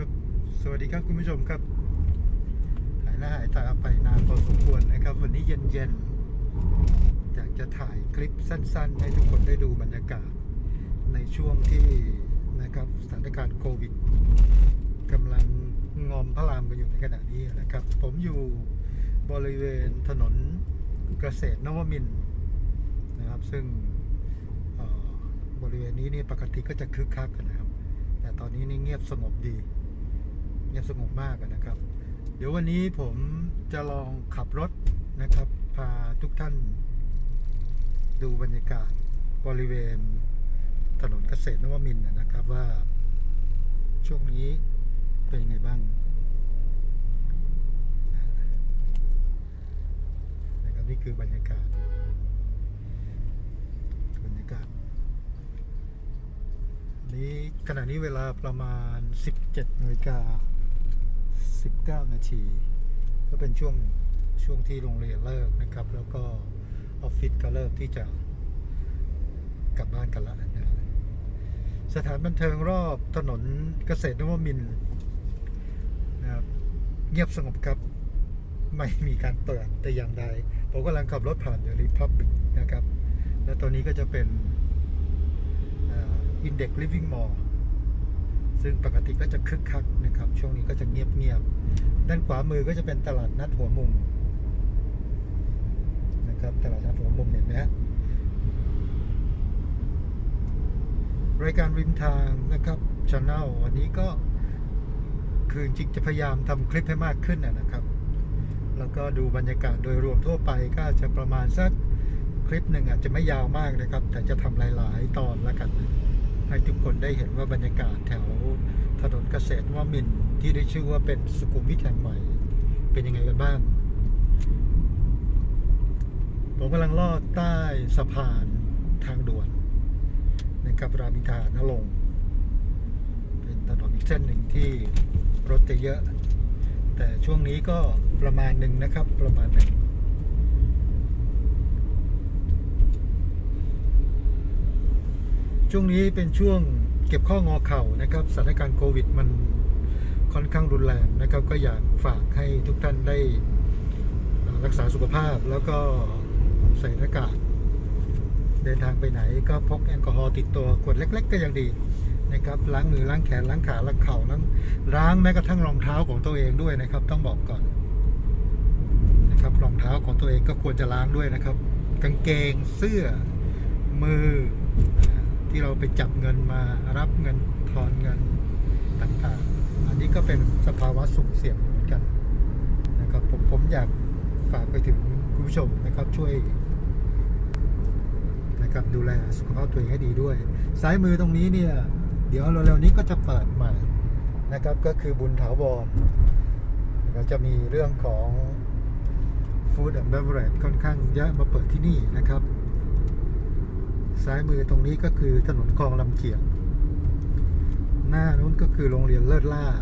ครับ สวัสดีครับคุณผู้ชมครับ หายหน้าหายตาไปนานพอสมควรนะครับ วันนี้เย็นๆ อยากจะถ่ายคลิปสั้น ๆ ให้ทุกคนได้ดูบรรยากาศ ในช่วงที่นะครับสถานการณ์โควิดกำลังงอมพระรามกันอยู่ในขณะนี้นะครับ ผมอยู่บริเวณถนนเกษตรนวมินนะครับ ซึ่งบริเวณนี้นี่ปกติก็จะคึกคักกันนะครับ แต่ตอนนี้นี่เงียบสงบดี เงียบสงบมากนะครับ เดี๋ยววันนี้ผมจะลองขับรถนะครับ พาทุกท่าน ดูบรรยากาศบริเวณถนนเกษตรนวมินนะครับว่า ช่วงนี้เป็นยังไงบ้างนะครับนี่คือบรรยากาศ บรรยากาศ นี้ขณะนี้เวลาประมาณ 17นาฬิกา 19 นาที ก็เป็นช่วงช่วงที่โรงเรียนเลิกนะครับ แล้วก็ออฟฟิศก็เริ่มที่จะกลับบ้านกันล้วนะสถานบันเทิงรอบถนนเกษตรนวมินนะครับเงียบสงบครับไม่มีการเปิดแต่อย่างใด ผมกำลังขับรถผ่านอยู่ริพับบิกนะครับ และตอนนี้ก็จะเป็นอินเด็กซ์ลิฟวิ่งมอล ซึ่งปกติก็จะคึกคักนะครับ ช่วงนี้ก็จะเงียบเงียบด้านขวามือก็จะเป็นตลาดนัดหัวมุมนะครับตลาดนัดหัวมุมเห็นไหมฮะรายการริมทางนะครับช n แนลวันนี้ก็คือจริงจะพยายามทำคลิปให้มากขึ้นนะนะครับ แล้วก็ดูบรรยากาศโดยรวมทั่วไปก็จะประมาณสักคลิปหนึ่งอาจจะไม่ยาวมากนะครับ แต่จะทำหลาย ๆ ตอนแล้วกัน ให้ทุกคนได้เห็นว่าบรรยากาศแถวถนนเกษตรว่ามินที่ได้ชื่อว่าเป็นสุขุมวิทแห่งใหม่ เป็นยังไงกันบ้าง ผมกำลังลอดใต้สะพานทางด่วนนะครับรามอินทานลง เป็นถนนอีกเส้นหนึ่งที่รถจะเยอะ แต่ช่วงนี้ก็ประมาณหนึ่งนะครับประมาณหนึ่ง ช่วงนี้เป็นช่วงเก็บข้องอเข่านะครับสถานการณ์โควิดมันค่อนข้างรุนแรงนะครับ ก็อยากฝากให้ทุกท่านได้รักษาสุขภาพแล้วก็ใส่หน้ากากเดินทางไปไหนก็พกแอลกอฮอล์ติดตัวขวดเล็ก ๆ ก็ยังดีนะครับล้างมือล้างแขนล้างขาล้างเข่าล้างล้างแม้กระทั่งรองเท้าของตัวเองด้วยนะครับ ต้องบอกก่อนนะครับรองเท้าของตัวเองก็ควรจะล้างด้วยนะครับ กางเกงเสื้อมือ ที่เราไปจับเงินมารับเงินทอนเงินต่างๆ อันนี้ก็เป็นสภาวะสุ่มเสี่ยงเหมือนกันนะครับผมผมอยากฝากไปถึงคุณผู้ชมนะครับช่วยนะครับดูแลสุขภาพตัวเองให้ดีด้วย ซ้ายมือตรงนี้เนี่ย เดี๋ยวเร็วๆนี้ก็จะเปิดใหม่นะครับก็คือบุญถาวรเราจะมีเรื่องของ Food and Beverage ค่อนข้างเยอะมาเปิดที่นี่นะครับ ซ้ายมือตรงนี้ก็คือถนนคลองลำเจียกหน้านู้นก็คือโรงเรียนเลิศล่าบ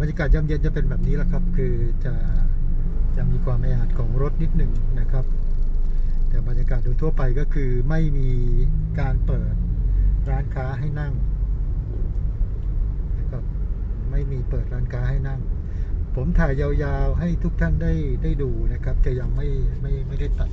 บรรยากาศยามเย็นจะเป็นแบบนี้แหละครับ คือจะจะมีความแออัดของรถนิดหนึ่งนะครับ แต่บรรยากาศโดยทั่วไปก็คือไม่มีการเปิดร้านค้าให้นั่งนะครับไม่มีเปิดร้านค้าให้นั่ง ผมถ่ายยาวๆให้ทุกท่านได้ได้ดูนะครับ จะยังไม่ไม่ไม่ได้ตัด